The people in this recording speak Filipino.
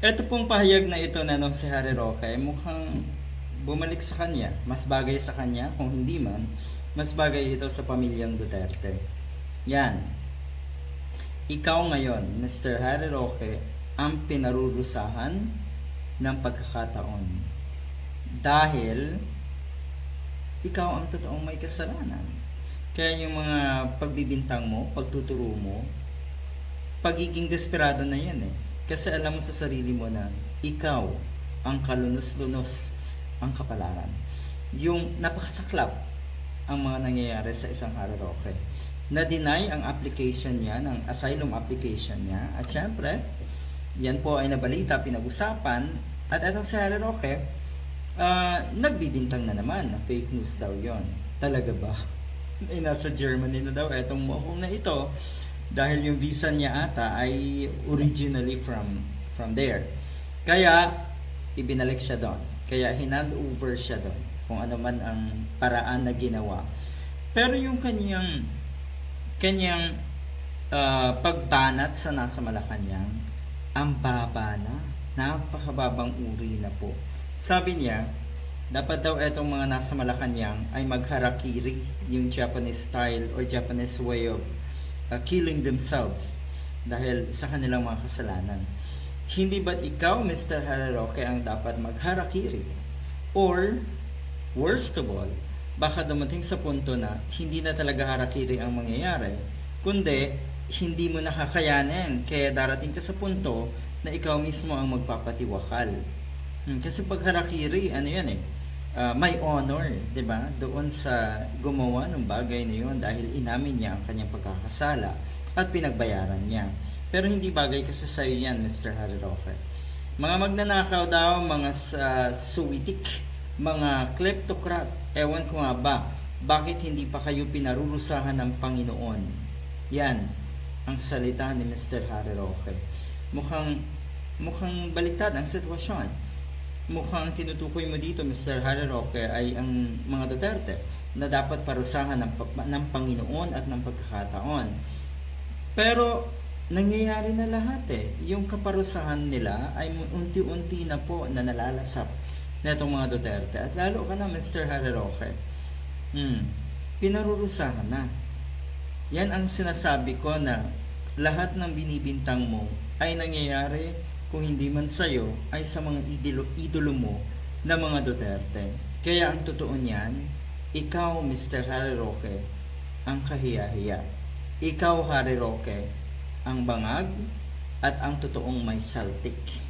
Ito pong pahayag na ito na nung si Harry Roque, mukhang bumalik sa kanya. Mas bagay sa kanya, kung hindi man, mas bagay ito sa pamilyang Duterte. Yan. Ikaw ngayon, Mr. Harry Roque, ang pinarurusahan ng pagkakataon. Dahil ikaw ang totoong may kasalanan. Kaya yung mga pagbibintang mo, pagtuturo mo, pagiging desperado na yan eh. Kasi alam mo sa sarili mo na ikaw ang kalunos-lunos ang kapalaran. Yung napakasaklap ang mga nangyayari sa isang Roque. Na-deny ang application niya, ng asylum application niya. At syempre, yan po ay nabalita, pinag-usapan. At itong si Harry Roque, ah, nagbibintang na naman na fake news daw yon. Talaga ba? Ay nasa Germany na daw etong mohong na ito dahil yung visa niya ata ay originally from from there. Kaya ibinalik siya doon. Kaya hinand over siya doon kung ano man ang paraan na ginawa. Pero yung kanyang kanyang ah, pagbanat sa nasa Malacanang ang baba na napakababang uri na po. Sabi niya, dapat daw etong mga nasa Malacanang ay magharakiri yung Japanese style or Japanese way of uh, killing themselves dahil sa kanilang mga kasalanan. Hindi ba't ikaw, Mr. Hararoke, ang dapat magharakiri? Or, worst of all, baka dumating sa punto na hindi na talaga harakiri ang mangyayari, kundi hindi mo nakakayanin. Kaya darating ka sa punto na ikaw mismo ang magpapatiwakal. Hmm, kasi pag harakiri, ano yan eh, ah, may honor, 'di ba? Doon sa gumawa ng bagay na 'yon dahil inamin niya ang kanyang pagkakasala at pinagbayaran niya. Pero hindi bagay kasi sa iyo yan, Mr. Harry Roque. Mga magnanakaw daw, mga sa suwitik, mga kleptocrat, ewan ko nga ba, bakit hindi pa kayo pinarurusahan ng Panginoon? Yan, ang salita ni Mr. Harry Roque. Mukhang, mukhang baliktad ang sitwasyon mukhang tinutukoy mo dito, Mr. Harry Roque, ay ang mga Duterte na dapat parusahan ng, ng Panginoon at ng pagkakataon. Pero, nangyayari na lahat eh. Yung kaparusahan nila ay unti-unti na po na nalalasap na itong mga Duterte. At lalo ka na, Mr. Harry Roque. Hmm, pinarurusahan na. Yan ang sinasabi ko na lahat ng binibintang mo ay nangyayari kung hindi man sa'yo ay sa mga idolo, idolo mo na mga Duterte. Kaya ang totoo niyan, ikaw Mr. Harry Roque ang kahiya-hiya. Ikaw Harry Roque ang bangag at ang totoong may saltik.